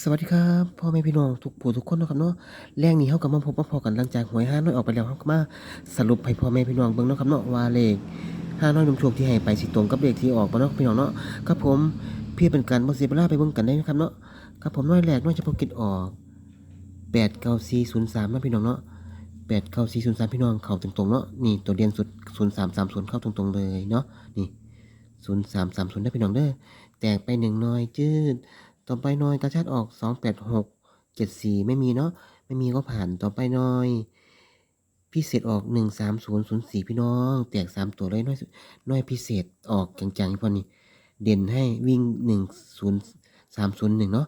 สวัสดีครับพ่อแม่พี่น้องทุกผู้ทุกคนนะครับเนาะแรงนี้เฮาก็มาพบมาพอกันหลังจากหวยห้าน้อยออกไปแล้วเฮาก็มาสรุปให้พ่อแม่พี่น้องเบิ่งเนาะครับเนาะว่าเลขห้าน้อยนมโชคที่ให้ไปสิตรงกับเลขที่ออกบ่เนาะพี่น้องเนาะครับผมเพื่อเป็นการบ่เสียเวลาไปเบิ่งกันได้นะครับเนาะครับผมน้อยแรกน้อยเฉพาะกิจออก89403นะพี่น้องเนาะ89403พี่น้องเข้าตรงๆเนาะนี่ตัวเรียนสุด0330เข้าตรงๆเลยเนาะนี่0330ได้พี่น้องเด้อแตกไปหนึ่งหน่อยจืด ต่อไปหน่อยตาชาติออกสองแปดหกเจ็ดสี่ไม่มีเนาะไม่มีก็ผ่านต่อไปหน่อยพิเศษออกหนึ่งสามศูนย์ศูนย์สี่พี่น้อง แตกสามตัวเลยน้อยน้อยพิเศษออกจังๆพอนี่เด่นให้วิ่งหนึ่งศูนย์สามศูนย์หนึ่งเนาะ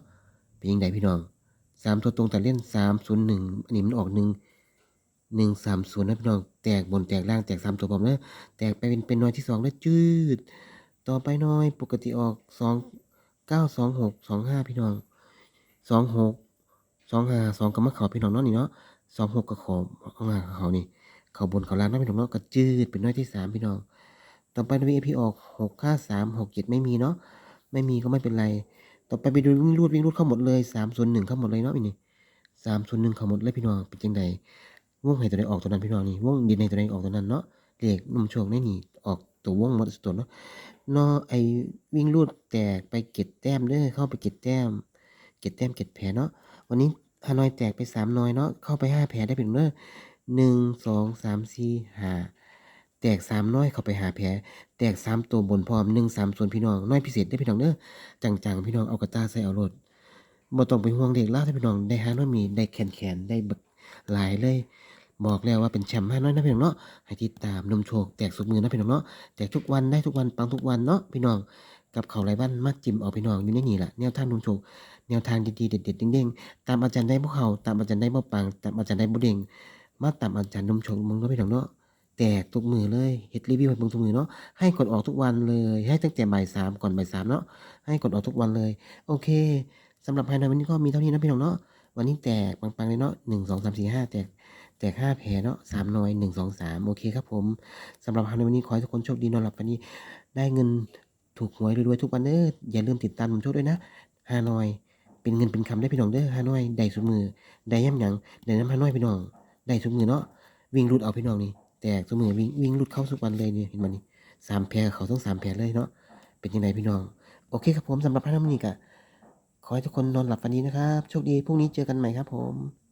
เป็นยังไงพี่น้องสามตัวตรงแต่เล่นสามศูนย์หนึ่งอันนี้มันออกหนึ่งหนึ่งสามศูนย์นะพี่น้องแตกบนแตกล่างแตกสามตัวผมเนอะแตกไปเป็นเป็นน้อยที่สองแล้วจืด ต่อไปน้อยปกติออกสอง เก้าสองหกสองห้าพี่น้องสองหกสองห้าสองก็มาเขาพี่น้องเนาะนี่เนาะสองหกก็เขาเอามาเขานี่ เขาบนเขาล่างเนาะพี่น้องเนาะก็จืดเป็นน้อยที่สามพี่น้อง ต่อไปวีพีออกหกห้าสามหกเจ็ดไม่มีเนาะไม่มีก็ไม่เป็นไร ต่อไปไปดูวิ่งรูดวิ่งรูดเข้าหมดเลยสามศูนย์หนึ่งเข้าหมดเลยเนาะพี่นี่สามศูนย์หนึ่งเข้าหมดเลยพี่น้องเป็นจังใดวงให้ตัวใดออกตัวนั้นพี่น้องนี่วงดินในตัวใดออกตัวนั้นเนาะเลขนุ่มโชคในนี่ออก ตัววงหมดตัวเนาะเนาะไอ้วิ่งรูดแตกไปเก็บแต้มเด้อเข้าไปเก็บแต้ม เก็บแต้มเก็บแผลเนาะวันนี้ฮานอยแตกไปสามนอยเนาะเข้าไปห้าแผลได้เป็นเด้อหนึ่งสองสามสี่ห้าแตกสามน้อยเข้าไปหาแผลแตกสามตัวบนพร้อมหนึ่งสามส่วนพี่น้องน้อยพิเศษได้พี่น้องเด้อจังๆพี่น้องเอากระตาใส่เอารถบ่ต้องไปห่วงเด็กล่าถ้าพี่น้องได้หาน้อยมีได้แขนแขนได้บักหลายเลย บอกแล้วว่าเป็นแชมป์ห้าน้อยนะพี่น้องเนาะให้ติดตามนมโชคแตกสุดมือนะพี่น้องเนาะแจกทุกวันได้ทุกวันปังทุกวันเนาะพี่น้องกับเขาไรบ้านมาจิ้มเอาพี่น้องอยู่ในนี่แหละแนวทางนมโชคแนวทางดีๆเด็ดๆเด้งๆตามอาจารย์ได้บ่เขาตามอาจารย์ได้บ่ปังตามอาจารย์ได้บ่เด้งมาตามอาจารย์นมโชคมึงเนาะพี่น้องเนาะแตกทุกมือเลยเฮ็ดรีวิวให้เบิ่งทุกมือเนาะให้กดออกทุกวันเลย ให้ตั้งแต่บ่ายสามก่อนบ่ายสามเนาะให้กดออกทุกวันเลย โอเคสำหรับภายในวันนี้ก็มีเท่านี้นะพี่น้องเนาะวันนี้แตกปังๆเลยเนาะหนึ่งสองสามสี่ห้าแตก แตกห้าแผลเนาะสามหน่อยหนึ่งสองสามโอเคครับผมสำหรับในวันนี้ขอให้ทุกคนโชคดีนอนหลับฝันดีได้เงินถูกหวยรวยๆทุกวันเด้ออย่าลืมติดตามผมโชคด้วยนะฮานอย เป็นเงินเป็นคำได้พี่น้องเด้อฮานอยได้สุดมือได้ย่ำหยังได้น้ำฮานอยพี่น้องได้สุดมือเนาะวิ่งรุดเอาพี่น้องนี่แตกสุดมือวิ่งวิ่งรุดเข้าสุกวันเลยนี่เห็นมันนี่สามแพรเขาต้องสามแพรเลยเนาะเป็นยังไงพี่น้อง โอเคครับผมสำหรับพระน้ำนี้กะขอให้ทุกคนนอนหลับฝันดีนะครับ โชคดีพรุ่งนี้เจอกันใหม่ครับผม